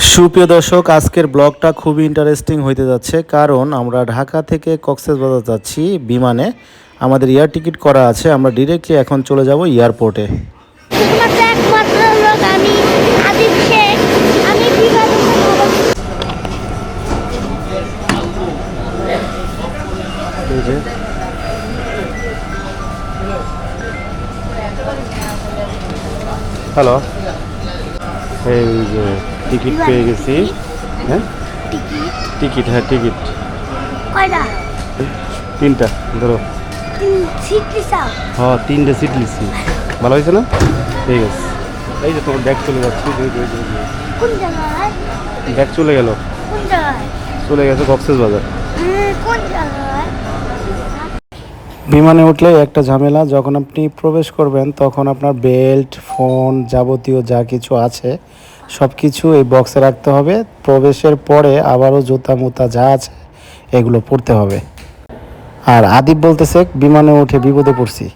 সুপ্রিয় দর্শক আজকের ব্লগটা খুবই ইন্টারেস্টিং হইতে যাচ্ছে। কারণ আমরা ঢাকা থেকে কক্সবাজার যাচ্ছি বিমানে। আমাদের এয়ার টিকিট করা আছে। আমরা ডিরেক্টলি এখন চলে যাব এয়ারপোর্টে? হ্যালো এই যে। টিকিট পেয়ে গেছি। হ্যাঁ? টিকিট? হ্যাঁ টিকিট। কয়টা? তিনটা ধরো। হ্যাঁ তিনটে সিট লিখছি ভালো হয়েছে না? ঠিক আছে। এই যে তোমার ব্যাগ চলে যাচ্ছে ব্যাগ চলে গেল। চলে গেছে কক্সেস বাজার। বিমানে উঠলে একটা ঝামেলা যখন আপনি প্রবেশ করবেন তখন আপনার বেল্ট ফোন যাবতীয় যা কিছু আছে সব কিছু এই বক্সে রাখতে হবে। প্রবেশের পরে আবারও জুতা মুতা যা আছে এগুলো পড়তে হবে। আর আদিব বলতেছে বিমানে উঠে বিপদে পড়ছি।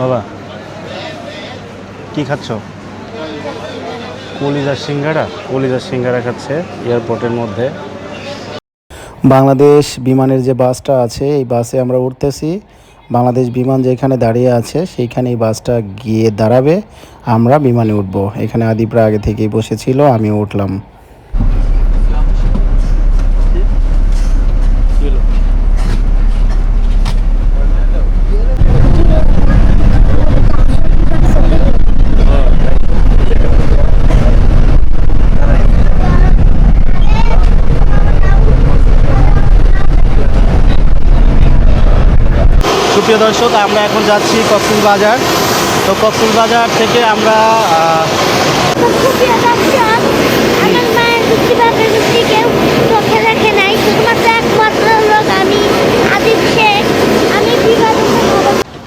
বাবা কি খাচ্ছ? কলিজার সিঙ্গারা? কলিজার সিঙ্গারা খাচ্ছে এয়ারপোর্টের মধ্যে। বাংলাদেশ বিমানের যে বাসটা আছে এই বাসে আমরা উঠতেছি। বাংলাদেশ বিমান যেখানে দাঁড়িয়ে আছে সেইখানে এই বাসটা গিয়ে দাঁড়াবে। আমরা বিমানে উঠবো। এখানে আদিপরা আগে থেকেই বসেছিল আমি উঠলাম। সুপ্রিয় দর্শক, আমরা এখন যাচ্ছি কক্সবাজার তো কক্সবাজার থেকে আমরা?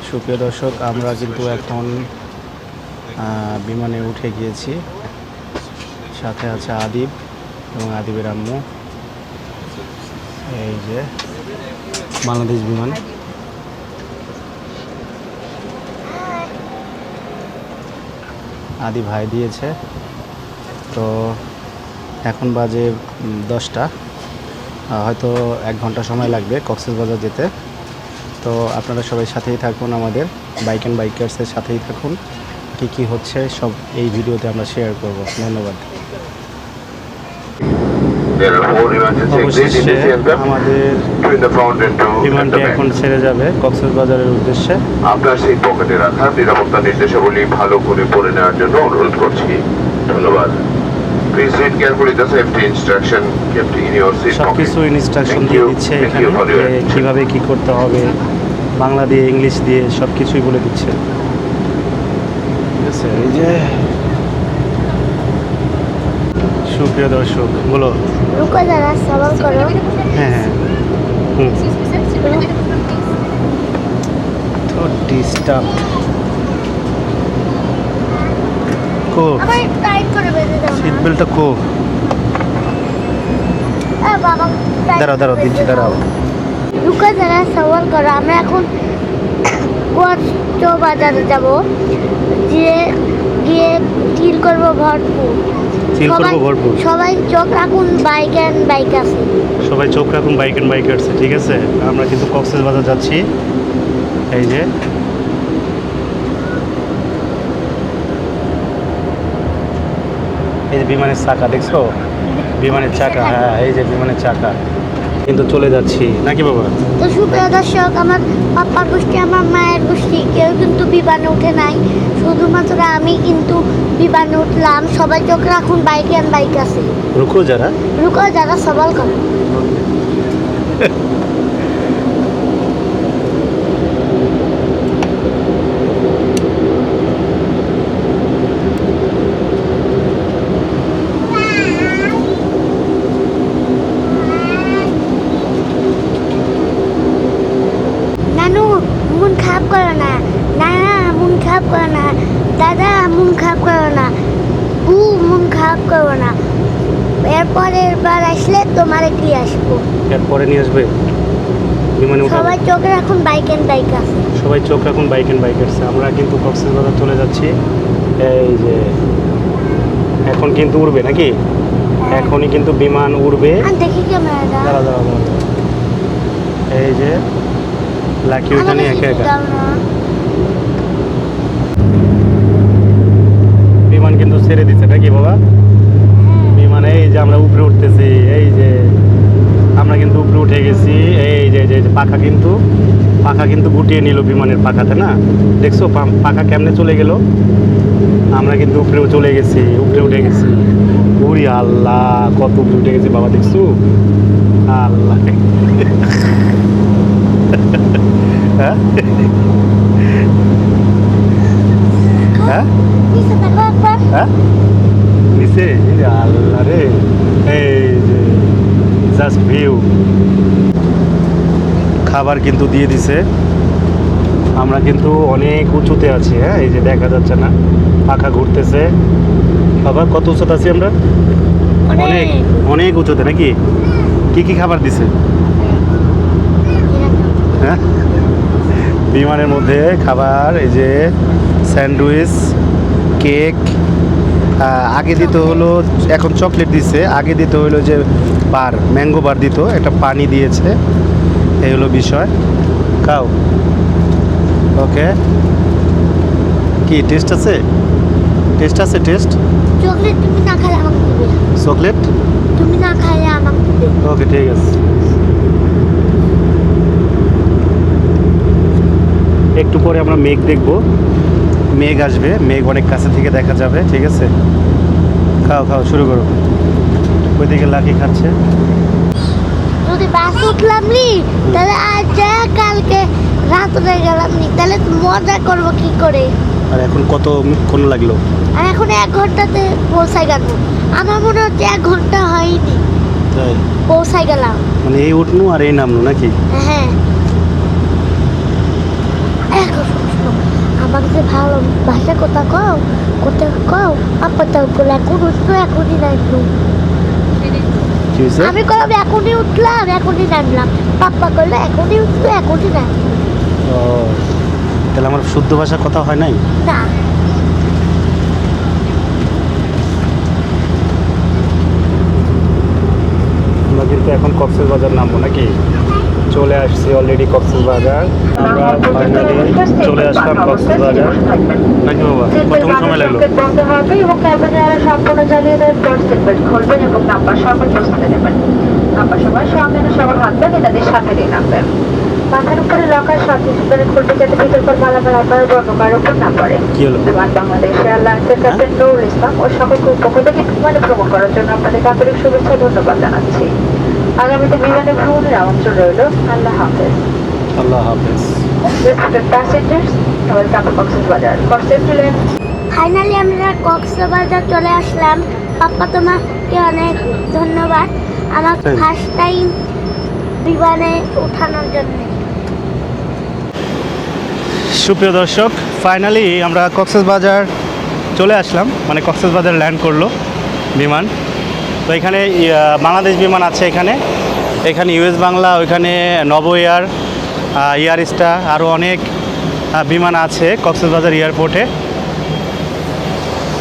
সুপ্রিয় দর্শক, আমরা কিন্তু এখন বিমানে উঠে গিয়েছি। সাথে আছে আদিব এবং আদিবের আম্মু। এই যে বাংলাদেশ বিমান। আদি ভাই দিয়েছে। তো এখন বাজে দশটা। হয়তো এক ঘণ্টা সময় লাগবে কক্সবাজার যেতে। তো আপনারা সবাই সাথেই থাকুন আমাদের, বাইক অ্যান্ড বাইকার্সের সাথেই থাকুন। কী কী হচ্ছে সব এই ভিডিওতে আমরা শেয়ার করব। ধন্যবাদ। অবশেষে আমাদের বিমানটি এখন ছেড়ে যাবে কক্সবাজারের উদ্দেশ্যে। আপনার সেই পকেটে রাখা নিরাপত্তা নির্দেশাবলী ভালো করে পড়ে নেওয়ার জন্য অনুরোধ করছি। ধন্যবাদ। ইনস্ট্রাকশন দিয়ে দিচ্ছে এখানে কীভাবে কী করতে হবে বাংলা দিয়ে ইংলিশ দিয়ে সব কিছুই বলে দিচ্ছে। ঠিক আছে এই যে সুপ্রিয় দর্শক বলো। হ্যাঁ হ্যাঁ। তো ডিস্টার্ব কো। আমার টাইট করে বেঁধে দাও সিট বেল্টটা কো। বাবা tight দাঁড়াও দাঁড়াও করে দিচ্ছি দাঁড়াও। রুকো যারা সওয়াল করো। আমরা এখন গোয়াস্ত বাজারে যাব। যে গিয়ে টিল করব ভরপুর। চিল করব ভরপুর? সবাই চোখ রাখুন বাইক অ্যান্ড বাইক আছে। সবাই চোখ রাখুন বাইক অ্যান্ড বাইকার্সে ঠিক আছে? আমরা কিন্তু কক্সেস বাজার যাচ্ছি। এই যে। এই যে বিমানের চাকা দেখছ? বিমানের চাকা। হ্যাঁ এই যে বিমানের চাকা। কিন্তু চলে যাচ্ছি। নাকি বাবা? তো সুপ্রিয় দর্শক আমার পাপ্পার গোষ্ঠী আমার মায়ের গোষ্ঠী কেউ কিন্তু বিমানে উঠে নাই। শুধুমাত্র আমি কিন্তু বিমানে উঠলাম। সবাই চোখ রাখুন বাইকে আর বাইক আছে। রুকো যারা। রুকো যারা সবাল করে নানু মন খারাপ করো না নানা মন খারাপ করো না দাদা মন খারাপ করো না বু মন খারাপ করো না। এরপরের বার আসলে তোমার কি আসব। এরপরে নিয়ে আসবে? বিমানে সবাই চোখে রাখুন বাইক অ্যান্ড বাইক আছে। সবাই চোখ রাখুন বাইক অ্যান্ড বাইকার্সে আমরা কিন্তু কক্সবাজার চলে যাচ্ছি। এই যে এখন এখন কিন্তু উড়বে নাকি? এখনই কিন্তু বিমান উড়বে। দেখি ক্যামেরাটা। দাঁড়া দাঁড়া এই যে লাকি ওইখানে একা একা। কিন্তু ছেড়ে দিচ্ছে নাকি বাবা? বিমান এই যে আমরা উপরে উঠতেছি, এই যে আমরা কিন্তু উপরে উঠে গেছি, এই যে যে পাখা কিন্তু পাখা কিন্তু গুটিয়ে নিল বিমানের পাখাতে, না? দেখছ পাখা কেমনে চলে গেল? আমরা কিন্তু উপরেও চলে গেছি, উপরে উঠে গেছি। উড়ি আল্লাহ, কত উপরে উঠে গেছি বাবা, দেখছ? আল্লাহ। হ্যাঁ? হ্যাঁ? হ্যাঁ? এই যে জাস্ট ভিউ খাবার কিন্তু দিয়ে দিছে। আমরা কিন্তু অনেক উঁচুতে আছি হ্যাঁ? এই যে দেখা যাচ্ছে না, পাখা ঘুরতেছে। বাবা, কত উঁচুতে আছি আমরা? অনেক অনেক উঁচুতে নাকি? কি কি খাবার দিছে? হ্যাঁ? বিমানের মধ্যে খাবার, এই যে স্যান্ডউইচ কেক আগে দিত হলো এখন চকলেট দিছে। আগে দিত হলো যে বার ম্যাঙ্গো বার দিত একটা পানি দিয়েছে। এই হলো বিষয়। খাও। ওকে। কি টেস্ট আছে? টেস্ট আছে টেস্ট? চকলেট তুমি না খাইলে আমাকে দিবে চকলেট? তুমি না খাইলে আমাকে দিবে ওকে ঠিক আছে। একটু পরে আমরা মেঘ দেখব। মেঘ আসবে মেঘ অনেক কাছে থেকে দেখা যাবে ঠিক আছে? খাও খাও শুরু করো। ওইদিকে লাকি খাচ্ছে। যদি বাস উঠলাম নি তাহলে আজ যা কালকে রাত্রে গেলাম নি। তাহলে মজা করব কি করে? আর এখন কত কোন লাগল? আর এখন এক ঘন্টাতে পৌঁছাই গেল আমার মনে হচ্ছে এক ঘণ্টা হয়নি। তাই? পৌঁছাই গেলাম। মানে এই উঠনু আর এই নামনু নাকি? হ্যাঁ। এখন আমাকে ভালো ভাষা কথা কও কথা কও। আপা তো বলে এখন উঠল এখনই নামলো। আমি কলাম এখনই উঠলাম এখনই নামলাম। পাপ্পা করল এখনই উঠল এখনই নামলো। ও তাহলে আমার শুদ্ধ ভাষা কথা হয় নাই? না। আমরা কিন্তু এখন কক্সেস বাজার নামবো নাকি? চলে আসছি অলরেডি কক্সেস বাজার আমরা ফাইনালি চলে আসলাম কক্সেস বাজার নাকি বাবা। প্রথম সময় লাগল। বন্ধ হবে এবং ক্যামেরা সম্পূর্ণ জ্বালিয়ে দেওয়ার পর সিটবেল্ট খুলবেন এবং নাম্বার সর্বোচ্চ স্থানে দেবেন নাম্বার সময় সঙ্গে সবার হাত ব্যাগ তাদের সাথে দিয়ে নামবেন। মাথার উপরে লকার সাথে সিটবেল্ট খুলবে যাতে ভিতর পর মালামাল আপনার বর্ণকার উপর না পড়ে। বিমান বাংলাদেশ এয়ারলাইন্সের ক্যাপ্টেন নুরুল ইসলাম ও সকল পক্ষ থেকে বিমানে ভ্রমণ করার জন্য আপনাদের আন্তরিক শুভেচ্ছা ধন্যবাদ জানাচ্ছি। আগামীতে বিমানে ভ্রমণের আমন্ত্রণ রইল। আল্লাহ হাফেজ। আল্লাহ হাফেজ. For safety lane, ফাইনালি আমরা কক্সবাজার চলে আসলাম। পাপ্পা তোমাকে অনেক ধন্যবাদ। আমার ফার্স্ট টাইম বিমানে ওঠানোর জন্য। সুপ্রিয় দর্শক ফাইনালি আমরা কক্সেস বাজার চলে আসলাম। মানে কক্সেস বাজার ল্যান্ড করল বিমান। তো এখানে বাংলাদেশ বিমান আছে এখানে। এখানে ইউএস বাংলা, ওইখানে নব এয়ার স্টার আরও অনেক বিমান আছে কক্সেস বাজার এয়ারপোর্টে।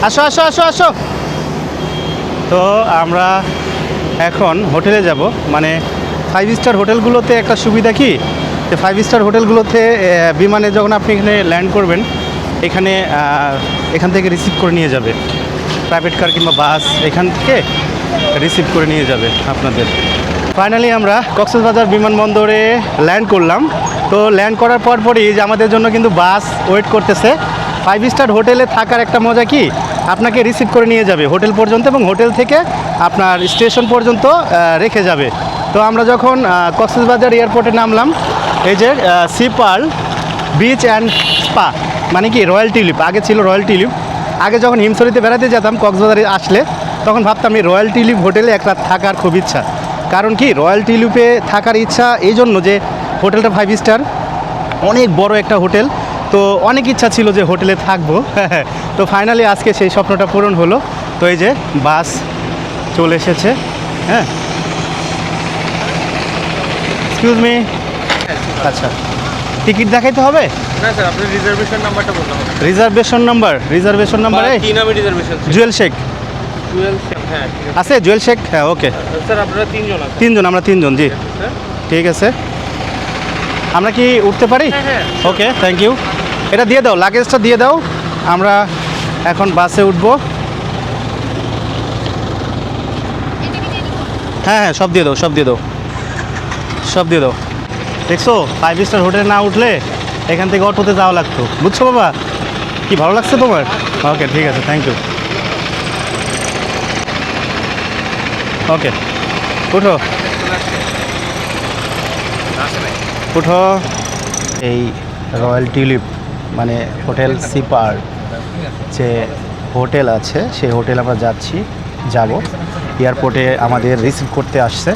আসো আসো আসো আসো। তো আমরা এখন হোটেলে যাব। মানে ফাইভ স্টার হোটেলগুলোতে একটা সুবিধা কি? যে ফাইভ স্টার হোটেলগুলোতে বিমানে যখন আপনি এখানে ল্যান্ড করবেন, এখানে এখান থেকে রিসিভ করে নিয়ে যাবে। প্রাইভেট কার কিংবা বাস এখান থেকে রিসিভ করে নিয়ে যাবে আপনাদের। ফাইনালি আমরা কক্সবাজার বিমানবন্দরে ল্যান্ড করলাম। তো ল্যান্ড করার পর পরই যে আমাদের জন্য কিন্তু বাস ওয়েট করতেছে। ফাইভ স্টার হোটেলে থাকার একটা মজা কি? আপনাকে রিসিভ করে নিয়ে যাবে হোটেল পর্যন্ত এবং হোটেল থেকে আপনার স্টেশন পর্যন্ত রেখে যাবে। তো আমরা যখন কক্সবাজার এয়ারপোর্টে নামলাম, এই যে sea pearl beach and spa মানে কি রয়্যাল টিউলিপ আগে ছিল রয়্যাল টিউলিপ আগে যখন হিমসরিতে বেড়াতে যেতাম, কক্সবাজারে আসলে তখন ভাবতাম এই রয়্যাল টিউলিপ হোটেলে এক রাত থাকার খুব ইচ্ছা। কারণ কি? রয়্যাল টিউলিপে থাকার ইচ্ছা এই জন্য যে হোটেলটা ফাইভ স্টার অনেক বড় একটা হোটেল। তো অনেক ইচ্ছা ছিল যে হোটেলে থাকব। তো ফাইনালি আজকে সেই স্বপ্নটা পূরণ হলো। তো এই যে বাস চলে এসেছে হ্যাঁ? এক্সকিউজ মি আচ্ছা। টিকিট দেখাইতে হবে? না স্যার আপনার রিজার্ভেশন নাম্বারটা রিজার্ভেশন নাম্বার রিজার্ভেশন নাম্বার কি নামে রিজার্ভেশন জুয়েল শেখ জুয়েল শেখ হ্যাঁ ঠিক আছে। আছে জুয়েল শেখ? হ্যাঁ ওকে। স্যার আপনারা তিনজন তিনজন আমরা তিনজন জি। ঠিক আছে আমরা কি উঠতে পারি? হ্যাঁ হ্যাঁ ওকে থ্যাংক ইউ এটা দিয়ে দাও লাগেজটা দিয়ে দাও। আমরা এখন বাসে উঠবো। হ্যাঁ হ্যাঁ সব দিয়ে দাও সব দিয়ে দাও। সব দিয়ে দাও। দেখছ ফাইভ স্টার হোটেলে না উঠলে এখান থেকে অটোতে যাওয়া লাগতো। বুঝছ বাবা? কি ভালো লাগছে তোমার? ওকে ঠিক আছে থ্যাংক ইউ ওকে উঠো উঠো এই রয়্যাল টিউলিপ মানে হোটেল সিপার যে হোটেল আছে, সেই হোটেল আমরা যাচ্ছি, যাব। এয়ারপোর্টে আমাদের রিসিভ করতে আসছে।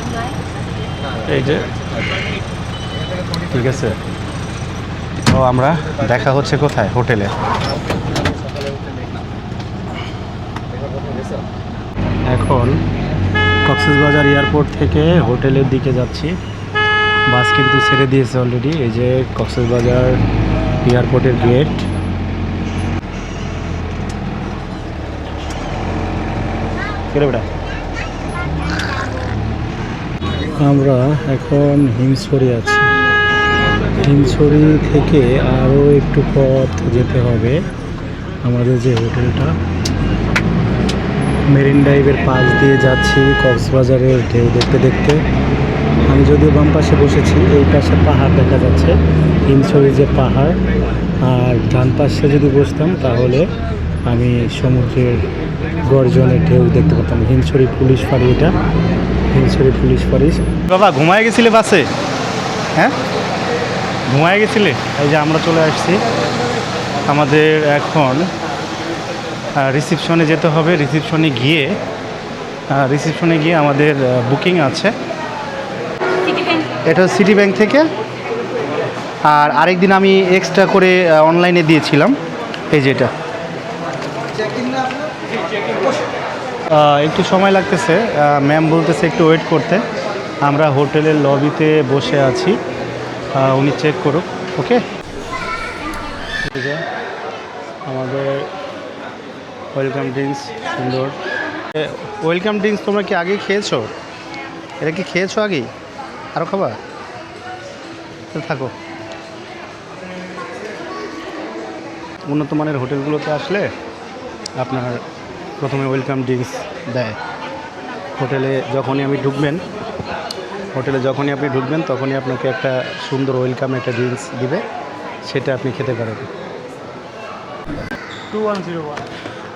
এই যে। ঠিক আছে। তো আমরা দেখা হচ্ছে কোথায়? হোটেলে এখন কক্সবাজার এয়ারপোর্ট থেকে হোটেলের দিকে যাচ্ছি। বাস কিন্তু ছেড়ে দিয়েছে অলরেডি এই যে কক্সবাজার এয়ারপোর্টের গেট আমরা এখন হিমসরি আছি। হিমসরি থেকে আরও একটু পথ যেতে হবে আমাদের যে হোটেলটা। মেরিন ড্রাইভের পাশ দিয়ে যাচ্ছি কক্সবাজারের ঢেউ দেখতে দেখতে। আমি যদিও বাম পাশে বসেছি, এই পাশে পাহাড় দেখা যাচ্ছে, হিমছড়ি যে পাহাড়। আর ডান পাশে যদি বসতাম তাহলে আমি সমুদ্রের গর্জনের ঢেউ দেখতে পেতাম হিমছড়ি পুলিশ ফাঁড়ি এটা, হিমছড়ি পুলিশ ফাঁড়ি। বাবা, ঘুমায় গেছিলে বাসে? হ্যাঁ? ঘুমায় গেছিলে? এই যে আমরা চলে আসছি। আমাদের এখন রিসিপশনে যেতে হবে। রিসিপশনে গিয়ে রিসিপশনে গিয়ে আমাদের বুকিং আছে। এটা সিটি ব্যাংক থেকে। আর আরেকদিন আমি এক্সট্রা করে অনলাইনে দিয়েছিলাম। এই যেটা একটু সময় লাগতেছে। ম্যাম বলতেছে একটু ওয়েট করতে। আমরা হোটেলের লবিতে বসে আছি। উনি চেক করুক ওকে আমাদের ওয়েলকাম ড্রিঙ্কস, সুন্দর। ওয়েলকাম ড্রিঙ্কস তোমরা কি আগে খেয়েছো? এটা কি খেয়েছো আগেই? আরও খাবার থাকো। উন্নত মানের হোটেলগুলোতে আসলে আপনার প্রথমে ওয়েলকাম ড্রিঙ্কস দেয়। হোটেলে যখনই আমি ঢুকবেন, হোটেলে যখনই আপনি ঢুকবেন, তখনই আপনাকে একটা সুন্দর ওয়েলকাম একটা ড্রিঙ্কস দিবে। সেটা আপনি খেতে পারেন।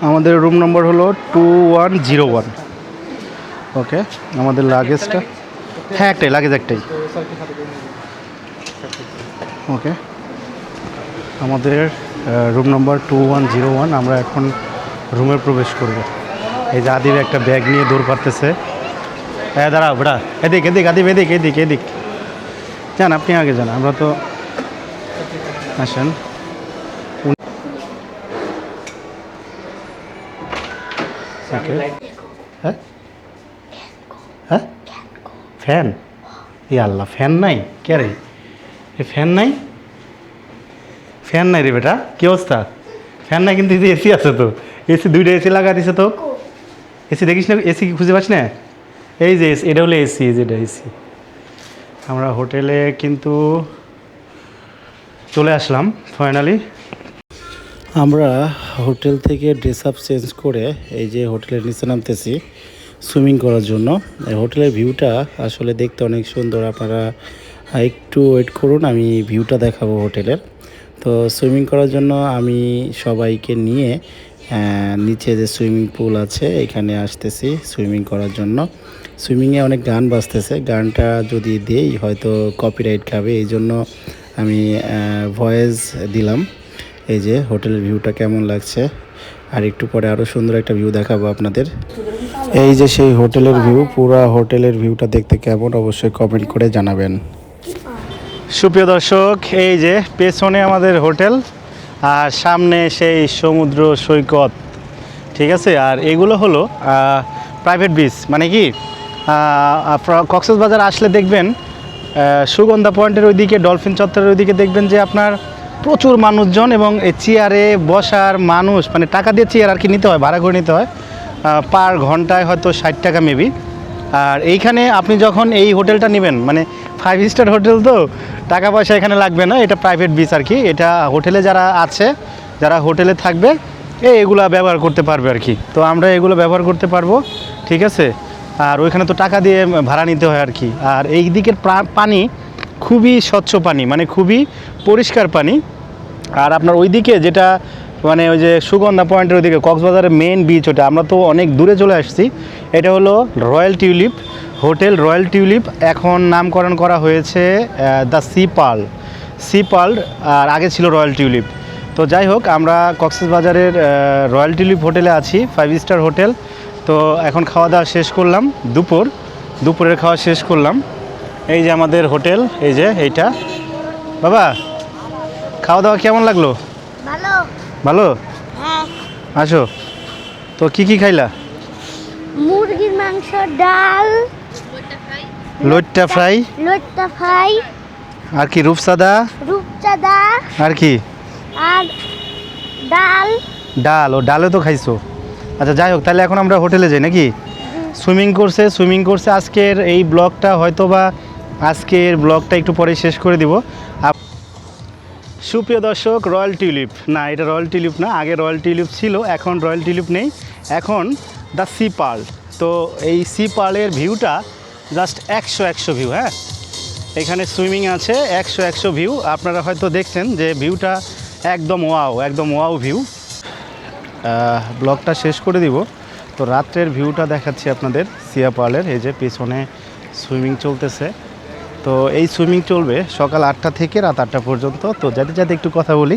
আমাদের রুম নম্বর হলো two one zero one okay আমাদের লাগেজটা হ্যাঁ একটাই লাগেজ একটাই। ওকে আমাদের room number two one zero one আমরা এখন রুমে প্রবেশ করব। এই যে আদিব একটা ব্যাগ নিয়ে দৌড় পারতেছে। হ্যাঁ দাঁড়া বেড়া এদিক এদিক, আদিব, এদিক এদিক এদিক। যান, আপনি আগে যান, আমরা তো আসেন। ওকে হ্যাঁ হ্যাঁ ফ্যান ই আল্লাহ ফ্যান নাই? কে রে? এ ফ্যান নাই? ফ্যান নাই রে বেটা কি অবস্থা? ফ্যান নাই কিন্তু এসি আছে তো। এসি দুইটা এসি লাগা দিছে তো। এসি দেখিস না এসি খুঁজে পাস না? এই যে AC, এটা হলো এসি এই যেটা এসি আমরা হোটেলে কিন্তু চলে আসলাম ফাইনালি আমরা হোটেল থেকে ড্রেস আপ চেঞ্জ করে এই যে হোটেলের নিচে নামতেছি সুইমিং করার জন্য। হোটেলের ভিউটা আসলে দেখতে অনেক সুন্দর। আপনারা একটু ওয়েট করুন, আমি ভিউটা দেখাবো হোটেলের। তো সুইমিং করার জন্য আমি সবাইকে নিয়ে নিচে যে সুইমিং পুল আছে, এখানে আসতেছি সুইমিং করার জন্য। সুইমিংয়ে অনেক গান বাজতেছে। গানটা যদি দেই, হয়তো কপিরাইট খাবে। এই জন্য আমি ভয়েস দিলাম। এই যে হোটেলের ভিউটা কেমন লাগছে? আর একটু পরে আরও সুন্দর একটা ভিউ দেখাবো আপনাদের। এই যে সেই হোটেলের ভিউ, পুরো হোটেলের ভিউটা দেখতে কেমন অবশ্যই কমেন্ট করে জানাবেন। সুপ্রিয় দর্শক, এই যে পেছনে আমাদের হোটেল, আর সামনে সেই সমুদ্র সৈকত, ঠিক আছে? আর এগুলো হলো প্রাইভেট বিচ মানে কি? কক্সবাজার আসলে দেখবেন সুগন্ধা পয়েন্টের ওইদিকে ডলফিন চত্বরের ওইদিকে দেখবেন যে আপনার প্রচুর মানুষজন এবং এই চেয়ারে বসার মানুষ মানে টাকা দিয়ে চেয়ার আর কি নিতে হয়, ভাড়া করে নিতে হয় পার ঘন্টায় হয়তো ষাট টাকা মেবি আর এইখানে আপনি যখন এই হোটেলটা নেবেন মানে ফাইভ স্টার হোটেল তো, টাকা পয়সা এখানে লাগবে না, এটা প্রাইভেট বিচ আর কি। এটা হোটেলে যারা আছে, যারা হোটেলে থাকবে এগুলা ব্যবহার করতে পারবে আর কি। তো আমরা এগুলো ব্যবহার করতে পারব, ঠিক আছে? আর ওইখানে তো টাকা দিয়ে ভাড়া নিতে হয় আর কি। আর এই দিকের পানি খুবই স্বচ্ছ পানি মানে খুবই পরিষ্কার পানি। আর আপনার ওইদিকে যেটা মানে ওই যে সুগন্ধা পয়েন্টের ওইদিকে, কক্সবাজারের মেন বিচ ওটা, আমরা তো অনেক দূরে চলে আসছি। এটা হলো royal tulip hotel royal tulip এখন নামকরণ করা হয়েছে the sea pearl sea pearl আর আগে ছিল রয়্যাল টিউলিপ তো যাই হোক, আমরা কক্সবাজারের রয়্যাল টিউলিপ হোটেলে আছি ফাইভ স্টার হোটেল। তো এখন খাওয়া দাওয়া শেষ করলাম, দুপুর, দুপুরের খাওয়া শেষ করলাম। এই যে আমাদের হোটেল, এই যে এইটা। বাবা খাওয়া দাওয়া কেমন লাগল? ভালো। ভালো? হ্যাঁ। আসো। তো কি কি খাইলা? মুরগির মাংস ডাল। লইট্টা ফ্রাই। লইট্টা ফ্রাই। আর কি রূপসাদা? রূপচাঁদা। আর কি? আর ডাল। ডাল ও ডালে তো খাইছো। আচ্ছা যাই হোক তাহলে এখন আমরা হোটেলে যাই নাকি? সুইমিং করছে সুইমিং করছে আজকের এই ব্লগটা হয়তো বা আজকের ব্লগটা একটু পরে শেষ করে দিব। সুপ্রিয় দর্শক, রয়্যাল টিউলিপ। না, এটা রয়্যাল টিউলিপ না, আগে রয়্যাল টিউলিপ ছিল, এখন রয়্যাল টিউলিপ নেই। এখন দ্য সি পার্ল। তো এই সি পার্লের ভিউটা জাস্ট একশো একশো ভিউ হ্যাঁ? এখানে সুইমিং আছে, একশো একশো ভিউ। আপনারা হয়তো দেখছেন যে ভিউটা একদম ওয়াও একদম ওয়াও ভিউ। ব্লগটা শেষ করে দিব। তো রাত্রের ভিউটা দেখাচ্ছি আপনাদের, সিয়া পার্লের, এই যে পেছনে সুইমিং চলতেছে। তো এই সুইমিং চলবে সকাল আটটা থেকে রাত আটটা পর্যন্ত। তো যাতে যাতে একটু কথা বলি,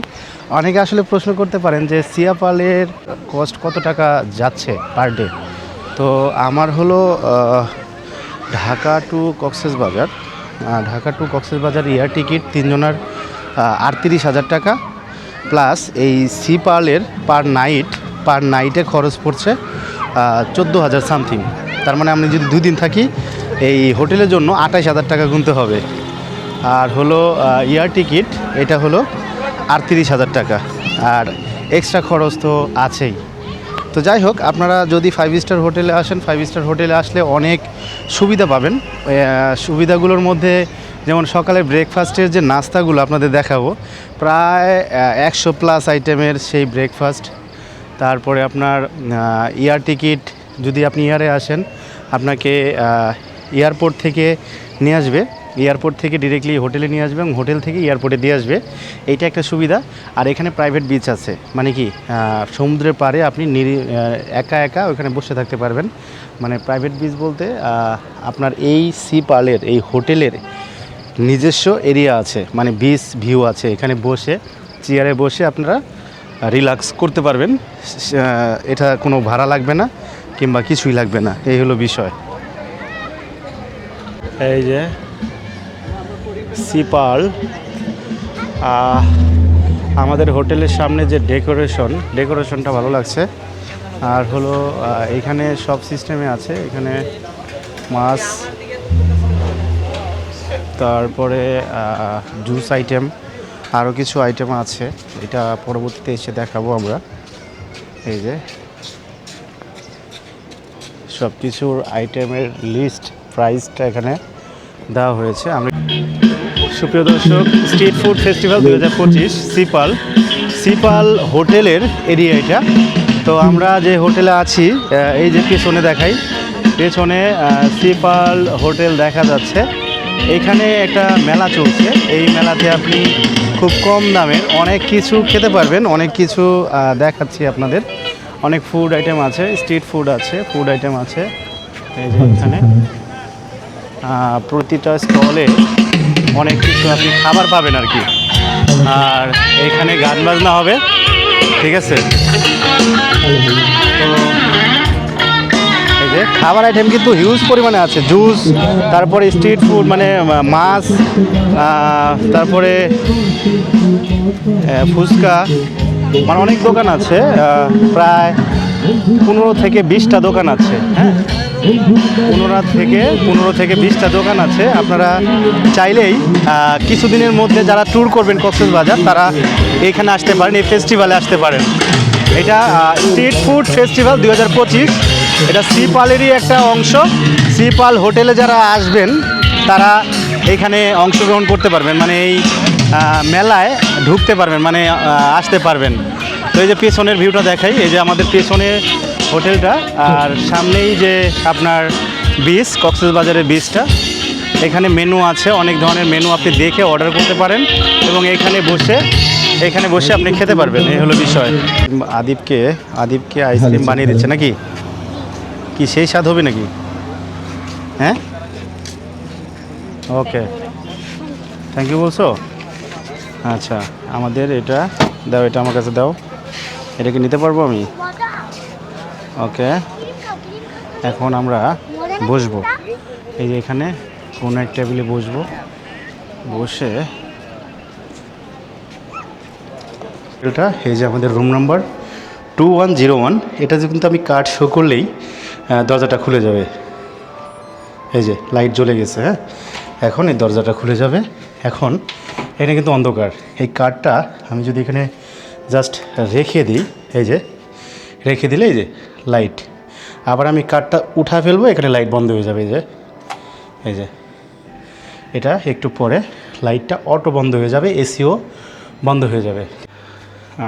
অনেকে আসলে প্রশ্ন করতে পারেন যে সিয়া পার্লের কস্ট কত টাকা যাচ্ছে পার ডে তো আমার হলো ঢাকা টু কক্সেস বাজার ঢাকা টু কক্সেস বাজার এয়ার টিকিট তিনজনের আটত্রিশ হাজার টাকা। প্লাস এই সি পার্লের পার নাইট পার নাইটে খরচ পড়ছে চোদ্দ হাজার সামথিং তার মানে আমি যদি দুদিন থাকি এই হোটেলের জন্য আঠাইশ হাজার টাকা গুনতে হবে। আর হলো এয়ার টিকিট, এটা হলো আটত্রিশ হাজার টাকা। আর এক্সট্রা খরচ তো আছেই। তো যাই হোক, আপনারা যদি ফাইভ স্টার হোটেলে আসেন ফাইভ স্টার হোটেলে আসলে অনেক সুবিধা পাবেন। সুবিধাগুলোর মধ্যে যেমন সকালে ব্রেকফাস্টের যে নাস্তাগুলো আপনাদের দেখাবো, প্রায় একশো প্লাস আইটেমের সেই ব্রেকফাস্ট তারপরে আপনার এয়ার টিকিট, যদি আপনি ইয়ারে আসেন, আপনাকে এয়ারপোর্ট থেকে নিয়ে আসবে। এয়ারপোর্ট থেকে ডিরেক্টলি হোটেলে নিয়ে আসবে এবং হোটেল থেকে এয়ারপোর্টে দিয়ে আসবে। এইটা একটা সুবিধা। আর এখানে প্রাইভেট বিচ আছে। মানে কি সমুদ্রের পাড়ে আপনি নিরি একা একা ওখানে বসে থাকতে পারবেন। মানে প্রাইভেট বিচ বলতে আপনার এই সি পার্লের এই হোটেলের নিজস্ব এরিয়া আছে। মানে বিচ ভিউ আছে। এখানে বসে চেয়ারে বসে আপনারা রিল্যাক্স করতে পারবেন। এটা কোনো ভাড়া লাগবে না কিংবা কিছুই লাগবে না। এই হলো বিষয়। এই যে সিপাল আমাদের হোটেলের সামনে যে ডেকোরেশন, ডেকোরেশনটা ভালো লাগছে। আর হলো এখানে সব সিস্টেমে আছে। এখানে মাছ, তারপরে জুস আইটেম আরও কিছু আইটেম আছে। এটা পরবর্তীতে এসে দেখাবো আমরা। এই যে সব কিছুর আইটেমের লিস্ট প্রাইসটা এখানে দেওয়া হয়েছে। আমি সুপ্রিয় দর্শক, স্ট্রিট ফুড ফেস্টিভ্যাল দু হাজার পঁচিশ, সিপাল। সিপাল হোটেলের এরিয়া এটা। তো আমরা যে হোটেলে আছি এই যে পেছনে দেখাই, পেছনে সিপাল হোটেল দেখা যাচ্ছে। এখানে একটা মেলা চলছে। এই মেলাতে আপনি খুব কম দামে অনেক কিছু খেতে পারবেন, অনেক কিছু দেখাচ্ছি আপনাদের। অনেক ফুড আইটেম আছে স্ট্রিট ফুড আছে ফুড আইটেম আছে। এই যে এখানে। প্রতিটা স্টলে অনেক কিছু আপনি খাবার পাবেন আর কি। আর এখানে গান বাজনা হবে, ঠিক আছে? তো এই যে খাবার আইটেম কিন্তু হিউজ পরিমাণে আছে জুস তারপরে স্ট্রিট ফুড মানে মাছ তারপরে ফুচকা মানে অনেক দোকান আছে প্রায় পনেরো থেকে বিশটা দোকান আছে হ্যাঁ? পনেরো থেকে পনেরো থেকে বিশটা দোকান আছে। আপনারা চাইলেই কিছুদিনের মধ্যে যারা ট্যুর করবেন কক্সেস বাজার তারা এখানে আসতে পারেন, এই ফেস্টিভ্যালে আসতে পারেন। এটা স্ট্রিট ফুড ফেস্টিভ্যাল দুই হাজার পঁচিশ। এটা সিপালেরই একটা অংশ। সিপাল হোটেলে যারা আসবেন, তারা এখানে অংশগ্রহণ করতে পারবেন। মানে এই মেলায় ঢুকতে পারবেন মানে আসতে পারবেন। তো এই যে পেছনের ভিউটা দেখাই, এই যে আমাদের পেছনে হোটেলটা আর সামনেই যে আপনার বিচ কক্সবাজারের বিচটা এখানে মেনু আছে অনেক ধরনের মেনু আপনি দেখে অর্ডার করতে পারেন এবং এখানে বসে এখানে বসে আপনি খেতে পারবেন এই হলো বিষয়। আদিবকে আদিবকে আইসক্রিম বানিয়ে দিচ্ছে নাকি? কি সেই স্বাদ হবে নাকি? হ্যাঁ? ওকে থ্যাংক ইউ বলছো? আচ্ছা আমাদের এটা দাও এটা আমার কাছে দাও। এটা কি নিতে পারব আমি? ওকে, এখন আমরা বসবো। এই যে এখানে কোনো এক টেবিলে বসবো। বসে এটা এই যে আমাদের room number two one zero one এটা কিন্তু আমি কার্ড শো করলেই দরজাটা খুলে যাবে। এই যে লাইট জ্বলে গেছে হ্যাঁ? এখন এই দরজাটা খুলে যাবে। এখন এটা কিন্তু অন্ধকার। এই কার্ডটা আমি যদি এখানে জাস্ট রেখে দিই, এই যে রেখে দিলে এই যে লাইট আবার আমি কাঠটা উঠা ফেলব, এখানে লাইট বন্ধ হয়ে যাবে এই যে। এই যে। এটা একটু পরে লাইটটা অটো বন্ধ হয়ে যাবে এসিও বন্ধ হয়ে যাবে।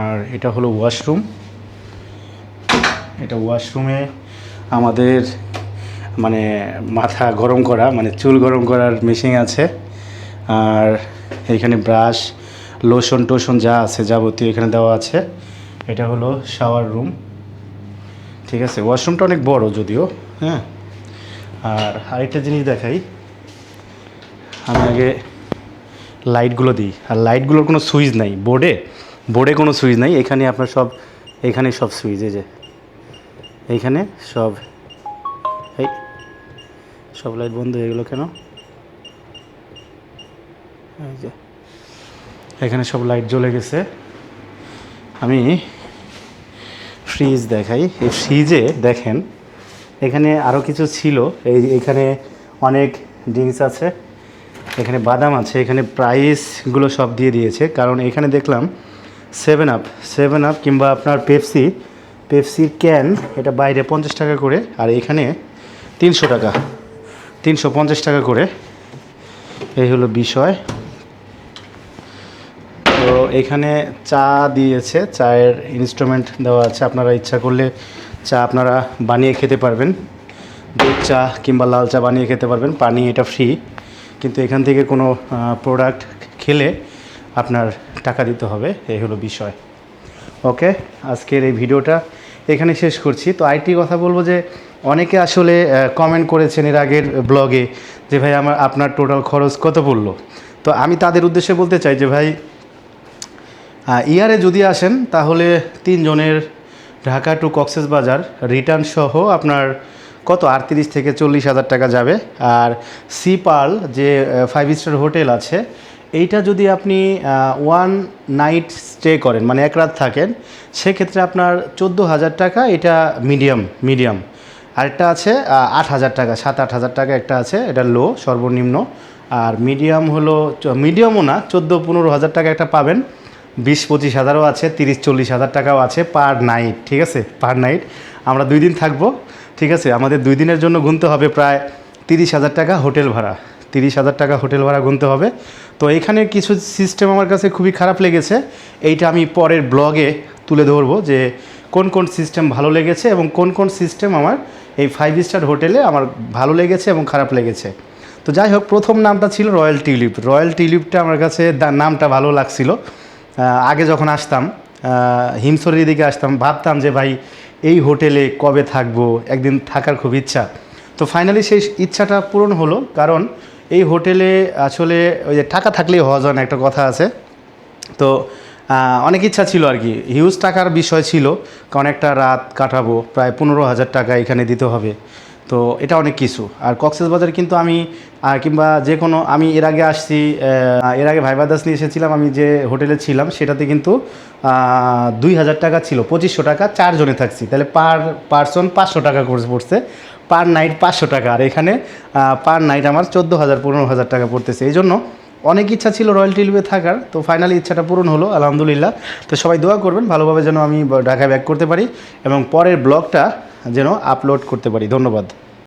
আর এটা হলো ওয়াশরুম এটা ওয়াশরুমে আমাদের মানে মাথা গরম করা মানে চুল গরম করার মেশিন আছে। আর এখানে ব্রাশ লোশন টোশন যা আছে যাবতীয় এখানে দেওয়া আছে। এটা হলো শাওয়ার রুম ঠিক আছে ওয়াশরুমটা অনেক বড় যদিও হ্যাঁ? আর আরেকটা জিনিস দেখাই। আমি আগে লাইটগুলো দিই। আর লাইটগুলোর কোনো সুইচ নাই। বোর্ডে বোর্ডে কোনো সুইচ নাই। এখানে আপনার সব, এখানে সব সুইচ, এই যে। এইখানে সব, এই, সব লাইট বন্ধ হয়ে গেলো কেন? এই যে, এখানে সব লাইট জ্বলে গেছে। আমি ফ্রিজ দেখাই। এই ফ্রিজে দেখেন, এখানে আরও কিছু ছিল। এই এখানে অনেক ড্রিঙ্কস আছে, এখানে বাদাম আছে, এখানে প্রাইসগুলো সব দিয়ে দিয়েছে। কারণ এখানে দেখলাম সেভেন আপ সেভেন আপ কিংবা আপনার পেপসি পেপসির ক্যান এটা বাইরে পঞ্চাশ টাকা করে, আর এখানে তিনশো টাকা, তিনশো পঞ্চাশ টাকা করে। এই হলো বিষয়। এখানে চা দিয়েছে, চায়ের ইনস্ট্রুমেন্ট দেওয়া আছে। আপনারা ইচ্ছা করলে চা আপনারা বানিয়ে খেতে পারবেন। দুধ চা কিংবা লাল চা বানিয়ে খেতে পারবেন, পানি এটা ফ্রি কিন্তু এখান থেকে কোনো প্রোডাক্ট খেলে আপনার টাকা দিতে হবে, এই হলো বিষয়। ওকে, আজকের এই ভিডিওটা এখানে শেষ করছি। তো আইটি কথা বলব যে, অনেকে আসলে কমেন্ট করেছেন এর আগের ব্লগে যে, ভাই, আমার, আপনার টোটাল খরচ কত পড়ল? তো আমি তাদের উদ্দেশ্যে বলতে চাই যে, ভাই ইয়ারে যদি আসেন, তাহলে তিনজনের ঢাকা টু কক্সেস বাজার রিটার্ন সহ আপনার কত? আটত্রিশ থেকে চল্লিশ হাজার টাকা যাবে। আর সিপাল যে ফাইভ স্টার হোটেল আছে, এইটা যদি আপনি ওয়ান নাইট স্টে করেন মানে এক রাত থাকেন, সেক্ষেত্রে আপনার চোদ্দ হাজার টাকা, এটা মিডিয়াম মিডিয়াম আরেকটা আছে আট হাজার টাকা, সাত আট হাজার টাকা একটা আছে, এটা লো সর্বনিম্ন। আর মিডিয়াম হলো মিডিয়ামও না, চোদ্দ পনেরো হাজার টাকা একটা পাবেন। বিশ পঁচিশ হাজারও আছে, তিরিশ চল্লিশ হাজার টাকাও আছে পার নাইট, ঠিক আছে? Per night. আমরা দুই দিন থাকব, ঠিক আছে? আমাদের দুই দিনের জন্য গুনতে হবে প্রায় তিরিশ হাজার টাকা হোটেল ভাড়া। তিরিশ হাজার টাকা হোটেল ভাড়া গুনতে হবে। তো এখানে কিছু সিস্টেম আমার কাছে খুবই খারাপ লেগেছে। এইটা আমি পরের ব্লগে তুলে ধরবো যে কোন কোন সিস্টেম ভালো লেগেছে এবং কোন কোন সিস্টেম আমার এই ফাইভ স্টার হোটেলে আমার ভালো লেগেছে এবং খারাপ লেগেছে। তো যাই হোক, প্রথম নামটা ছিল রয়্যাল টিউলিপ রয়্যাল টিউলিপটা আমার কাছে নামটা ভালো লাগছিল। আগে যখন আসতাম হিমসরের দিকে আসতাম, ভাবতাম যে ভাই, এই হোটেলে কবে থাকব? একদিন থাকার খুব ইচ্ছা। তো ফাইনালি সেই ইচ্ছাটা পূরণ হলো, কারণ এই হোটেলে আসলে ওই যে টাকা থাকলেই হওয়া যায় না, একটা কথা আছে। তো অনেক ইচ্ছা ছিল আর কি। হিউজ টাকার বিষয় ছিল, কারণ একটা রাত কাটাবো, প্রায় পনেরো হাজার টাকা এখানে দিতে হবে। তো এটা অনেক কিছু। আর কক্সবাজার কিন্তু আমি কিংবা যে কোনো, আমি এর আগে আসছি এর আগে ভাইবাদাস নিয়ে এসেছিলাম, আমি যে হোটেলে ছিলাম, সেটাতে কিন্তু দুই হাজার টাকা ছিল, পঁচিশশো টাকা চারজনে থাকছি। তাহলে পার পার্সন পাঁচশো টাকা করে পড়ছে, পার নাইট পাঁচশো টাকা। আর এখানে পার নাইট আমার চোদ্দ হাজার, পনেরো হাজার টাকা পড়তেছে। এই জন্য অনেক ইচ্ছা ছিল রয়্যাল টিলবে থাকার, তো ফাইনালি ইচ্ছাটা পূরণ হলো, আলহামদুলিল্লাহ। তো সবাই দোয়া করবেন, ভালোভাবে যেন আমি ঢাকায় ব্যাক করতে পারি, এবং পরের ব্লগটা যেন আপলোড করতে পারি। ধন্যবাদ।